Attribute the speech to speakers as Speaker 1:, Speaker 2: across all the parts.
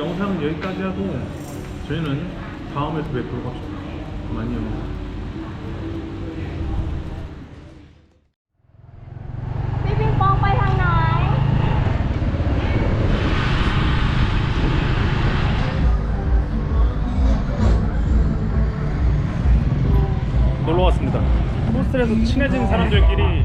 Speaker 1: 영상은 여기까지 하고 저희는 다음에 또 뵙도록 합시다. 안녕. 놀러 왔습니다. 호스텔에서 친해진 사람들끼리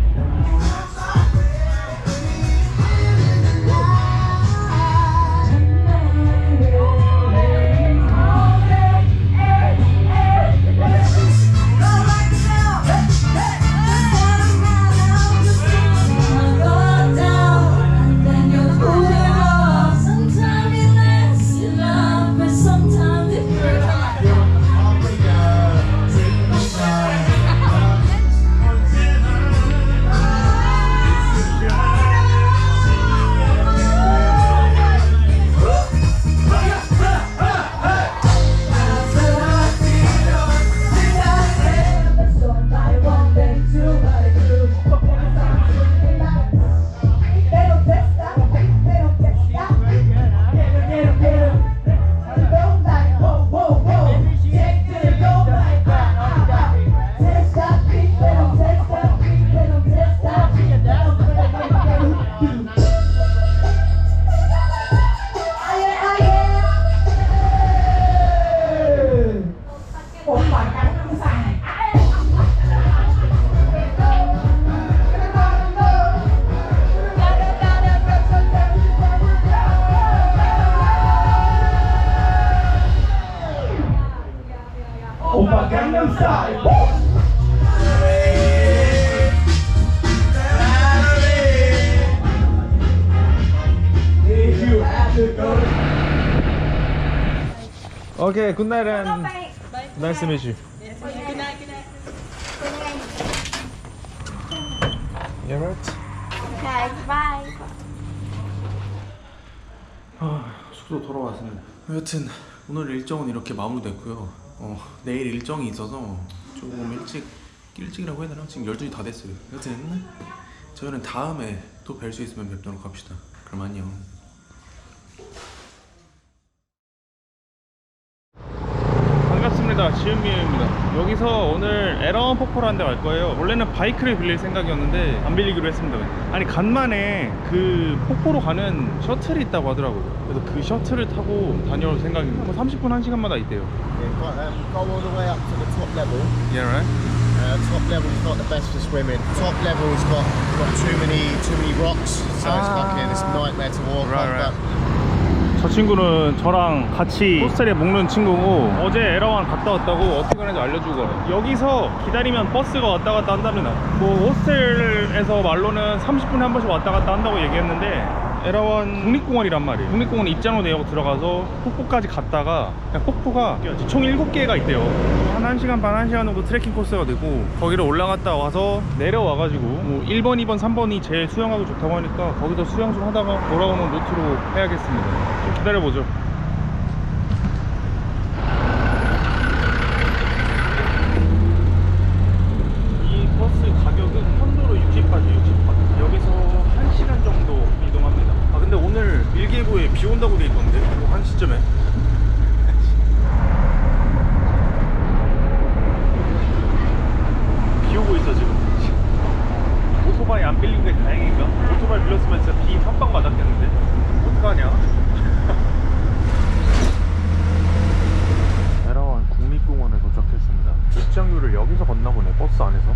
Speaker 1: Okay, good night and nice to meet you. Good night,
Speaker 2: good night. You alright? Okay, bye.
Speaker 1: 아, 숙소 돌아왔습니다. 여튼 오늘 일정은 이렇게 마무리됐고요. 어, 내일 일정이 있어서 조금 일찍 일찍이라고 해야 되나? 지금 12시 다 됐어요. 여튼 저희는 다음에 또 뵐 수 있으면 뵙도록 합시다. 그럼 안녕. 여기서 오늘 에러원 폭포라는 데 갈 거예요. 원래는 바이크를 빌릴 생각이었는데 안 빌리기로 했습니다. 아니 간만에 그 폭포로 가는 셔틀이 있다고 하더라고요. 그래서 그 셔틀을 타고 다녀올 생각입니다. 뭐 30분 1시간마다 있대요.
Speaker 3: Yeah, quite, um, go all the way up to the top level.
Speaker 1: Yeah, right?
Speaker 3: Uh, top level is not the best for swimming. Top level's got got too many too many rocks, so it's fucking it's a nightmare to walk
Speaker 1: Right,
Speaker 3: on.
Speaker 1: right.
Speaker 3: But
Speaker 1: 저 친구는 저랑 같이 호스텔에 묵는 친구고 어제 에라완 갔다 왔다고 어떻게 가는지 알려주고 가요. 여기서 기다리면 버스가 왔다 갔다 한답니다 뭐 호스텔에서 말로는 30분에 한 번씩 왔다 갔다 한다고 얘기했는데 에라완 국립공원이란 말이에요. 국립공원 입장료 내고 들어가서 폭포까지 갔다가 폭포가 총 7개가 있대요. 한 1시간 반 1시간 정도 트레킹 코스가 되고 거기를 올라갔다 와서 내려와가지고 뭐 1번 2번 3번이 제일 수영하기 좋다고 하니까 거기서 수영 좀 하다가 돌아오는 루트로 해야겠습니다. 좀 기다려보죠 이 버스 가격은 편도로 60바트 60바트 여기서 1시간 정도 이동합니다 아 근데 오늘 온다고 돼 있던데? 뭐한 시점에? 비 오고 있어 지금. 오토바이 안 빌린 게 다행인가? 오토바이 빌렸으면 진짜 비 한방 맞았겠는데? 어떡하냐? 에라완 국립공원에 도착했습니다. 입장료를 여기서 걷나 보네 버스 안에서.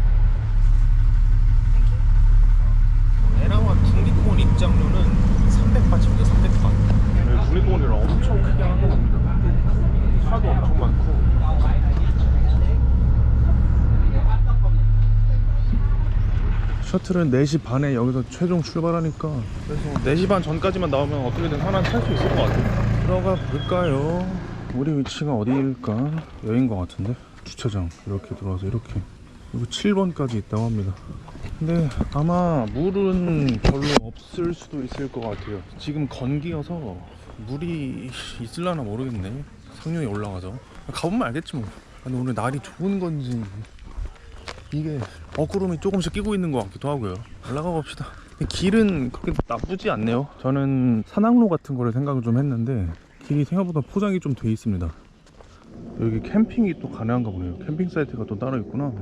Speaker 1: 에라완 국립공원 입장료는 300바트입니다 300바트 여기 국립공원이라 엄청 크게 하는 겁니다 차도 엄청 많고. 셔틀은 4시 반에 여기서 최종 출발하니까. 그래서 4시 반 전까지만 나오면 어떻게든 하나 탈수 있을 것 같아요. 들어가 볼까요? 우리 위치가 어디일까? 여긴 것 같은데? 주차장. 이렇게 들어와서 이렇게 그리고 7번까지 있다고 합니다 근데 아마 물은 별로 없을 수도 있을 것 같아요 지금 건기여서 물이 있을라나 모르겠네 상류에 올라가서 가보면 알겠지 뭐 근데 오늘 날이 좋은 건지 이게 어구름이 조금씩 끼고 있는 것 같기도 하고요. 올라가 봅시다. 길은 그렇게 나쁘지 않네요. 저는 산악로 같은 거를 생각을 좀 했는데 길이 생각보다 포장이 좀 돼 있습니다. 여기 캠핑이 또 가능한가 보네요. 캠핑 사이트가 또 따로 있구나.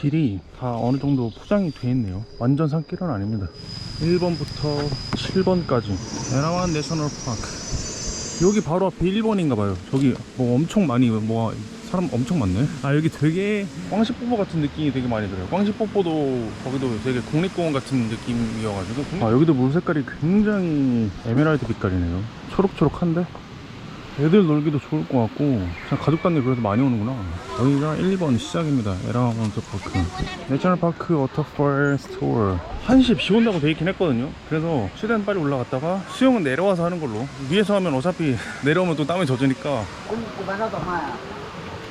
Speaker 1: 길이 다 어느 정도 포장이 돼 있네요. 완전 산길은 아닙니다. 1번부터 7번까지 에라완 내셔널 파크. 여기 바로 앞에 1번인가 봐요. 저기 뭐 엄청 많이 뭐 사람 엄청 많네. 아 여기 되게 꽝시뽀뽀 같은 느낌이 되게 많이 들어요. 꽝시뽀뽀도 거기도 되게 국립공원 같은 느낌이어가지고 아 여기도 물 색깔이 굉장히 에메랄드 빛깔이네요. 초록초록한데 애들 놀기도 좋을 것 같고 그냥 가족 단위 그래서 많이 오는구나. 여기가 1, 2번 시작입니다. 에라원 워터파크 내셔널 파크 워터펄 스토어 1시에 비 온다고 돼 있긴 했거든요. 그래서 최대한 빨리 올라갔다가 수영은 내려와서 하는 걸로 위에서 하면 어차피 내려오면 또 땀에 젖으니까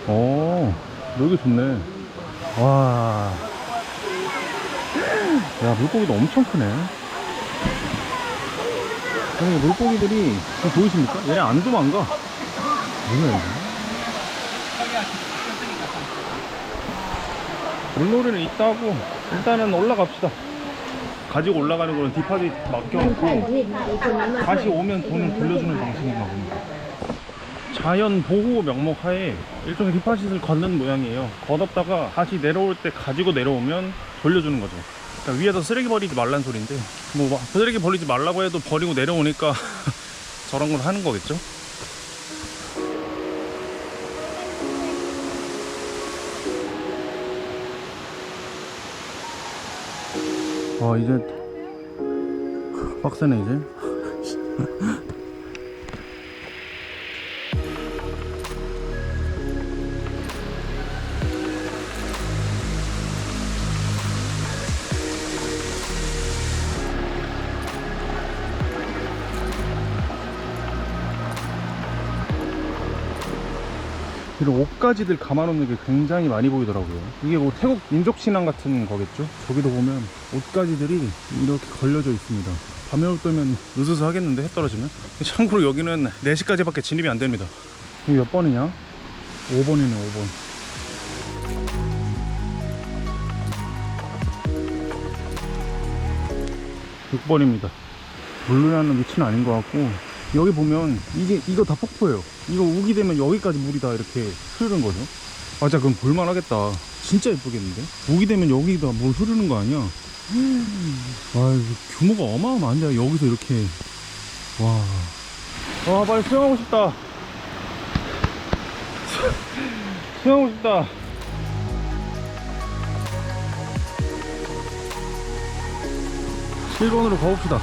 Speaker 1: 오, 여기 좋네. 와. 야, 물고기도 엄청 크네. 아니, 물고기들이, 보이십니까? 얘네 안 도망가. 뭐야, 이거? 물놀이는 있다고. 일단은 올라갑시다. 가지고 올라가는 거는 디파짓 맡겨놓고, 다시 오면 돈을 돌려주는 방식인가 봅니다. 자연 보호 명목 하에 일종의 디파짓을 걷는 모양이에요. 걷었다가 다시 내려올 때 가지고 내려오면 돌려주는 거죠. 위에서 쓰레기 버리지 말란 소리인데 뭐막 쓰레기 버리지 말라고 해도 버리고 내려오니까 저런 걸 하는 거겠죠. 아 이제 빡세네 이제. 이런 옷가지들 감아놓는 게 굉장히 많이 보이더라고요. 이게 뭐 태국 민족신앙 같은 거겠죠? 저기도 보면 옷가지들이 이렇게 걸려져 있습니다. 밤에 올 때면 으스스 하겠는데 해 떨어지면? 참고로 여기는 4시까지 밖에 진입이 안 됩니다. 이게 몇 번이냐? 5번이네 5번. 육 번입니다 물로하는 위치는 아닌 것 같고 여기 보면 이게 이거 다 폭포예요. 이거 우기 되면 여기까지 물이 다 이렇게 흐르는 거죠. 아, 진짜 그럼 볼만하겠다. 진짜 예쁘겠는데? 우기 되면 여기다 물 흐르는 거 아니야? 아, 규모가 어마어마한데 여기서 이렇게 와, 와 빨리 수영하고 싶다. 수- 수영하고 싶다. 일번으로 가봅시다.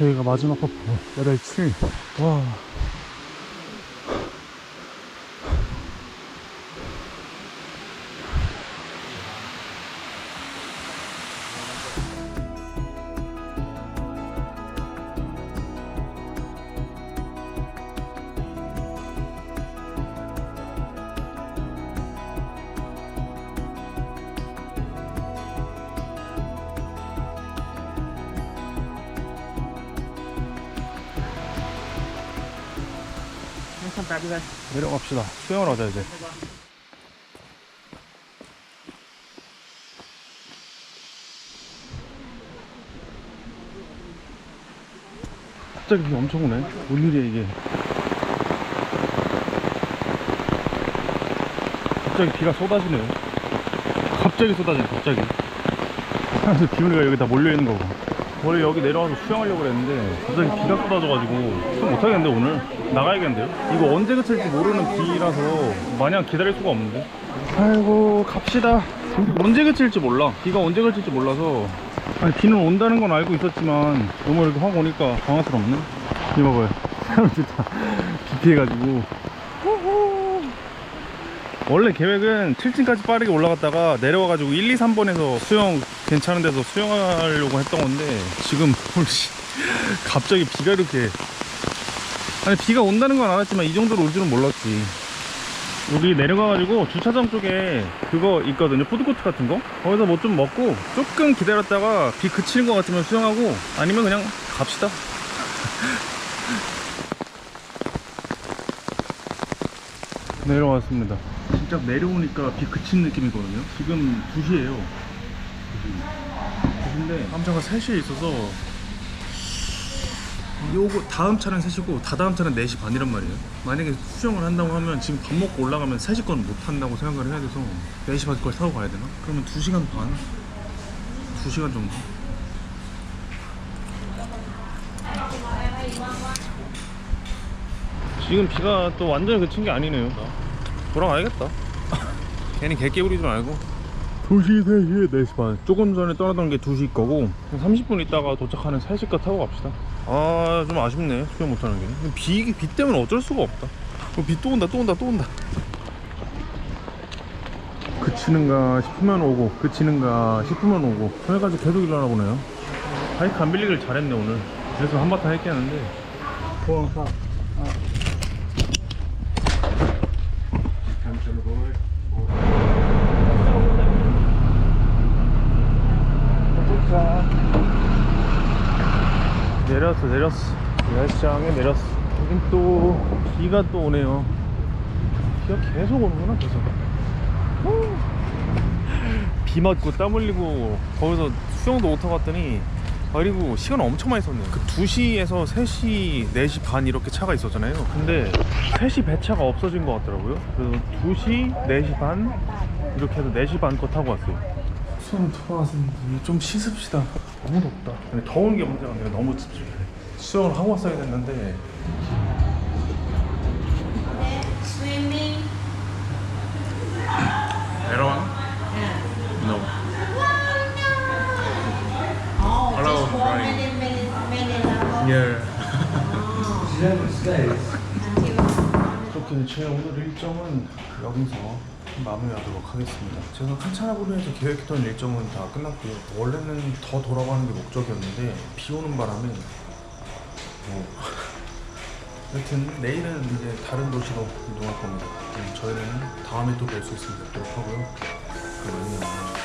Speaker 1: 여기가 마지막 폭포 레벨 7. 와. 내려갑시다. 수영을 하자 이제. 갑자기 비 엄청 오네. 뭔 일이야 이게. 갑자기 비가 쏟아지네요. 갑자기 쏟아지네 갑자기. 비 오니까 여기 다 몰려있는 거고. 원래 여기 내려와서 수영하려고 그랬는데 갑자기 비가 쏟아져가지고 수영 못하겠는데 오늘? 나가야겠는데요? 이거 언제 그칠지 모르는 비라서 마냥 기다릴 수가 없는데. 아이고 갑시다. 언제 그칠지 몰라. 비가 언제 그칠지 몰라서. 아니 비는 온다는 건 알고 있었지만 너무 이렇게 확 오니까 당황스럽네. 이거 봐봐요. 사람들 다 기피해가지고 원래 계획은 7층까지 빠르게 올라갔다가 내려와가지고 1, 2, 3번에서 수영 괜찮은 데서 수영하려고 했던 건데 지금 갑자기 비가 이렇게. 아니 비가 온다는 건 알았지만 이 정도로 올 줄은 몰랐지. 여기 내려가가지고 주차장 쪽에 그거 있거든요. 푸드코트 같은 거? 거기서 뭐 좀 먹고 조금 기다렸다가 비 그치는 것 같으면 수영하고 아니면 그냥 갑시다. 내려왔습니다. 진짜 내려오니까 비 그친 느낌이거든요. 지금 2시예요. 2시인데 함정가 3시에 있어서 요거 다음 차는 3시고 다다음 차는 4시 반이란 말이에요. 만약에 수정을 한다고 하면 지금 밥 먹고 올라가면 3시 건 못 한다고 생각을 해야 돼서 4시 반 걸 타고 가야 되나? 그러면 2시간 반? 2시간 정도? 지금 비가 또 완전히 그친 게 아니네요. 돌아가야겠다. 괜히 개깨 부리지 말고. 2시, 3시, 4시 반. 조금 전에 떠나던 게 2시 거고, 30분 있다가 도착하는 3시 거 타고 갑시다. 아, 좀 아쉽네. 수영 못하는 게. 비, 비 때문에 어쩔 수가 없다. 어, 비또 온다, 또 온다, 또 온다. 그치는가 싶으면 오고, 그치는가 싶으면 오고. 그래가지고 계속 일어나 보네요. 바이크 안 빌리길 잘했네, 오늘. 그래서 한바탕 했겠는데. 포항사. 내렸어 내렸어. 야시장에 내렸어. 여긴 또 비가 또 오네요. 비가 계속 오는구나 계속. 후. 비 맞고 땀 흘리고 거기서 수영도 못하고 갔더니 아, 그리고 시간 엄청 많이 썼네요. 그 2시에서 3시 4시 반 이렇게 차가 있었잖아요. 근데 3시 배차가 없어진 것 같더라고요. 그래서 2시 4시 반 이렇게 해서 4시 반 거 타고 왔어요 수영 돌아왔습니다 좀 씻읍시다 너무 덥다 근데 더운 게 문제가 아니라 너무 찝찝해 수영을 하고 왔어야 됐는데
Speaker 2: Swimming.
Speaker 1: 에러왕? No
Speaker 2: Oh,
Speaker 1: Hello,
Speaker 2: just four
Speaker 1: Brian.
Speaker 2: ago.
Speaker 1: 예
Speaker 4: stays.
Speaker 2: Until
Speaker 1: 그렇게 제 오늘 일정은 여기서 마무리하도록 하겠습니다. 제가 해서 계획했던 일정은 다 끝났고요. 원래는 더 돌아가는 게 목적이었는데 비 오는 바람에 뭐 여튼 내일은 이제 다른 도시로 이동할 겁니다. 그럼 저희는 다음에 또 뵐 수 있으면 뵙도록 하고요. 그럼 안녕.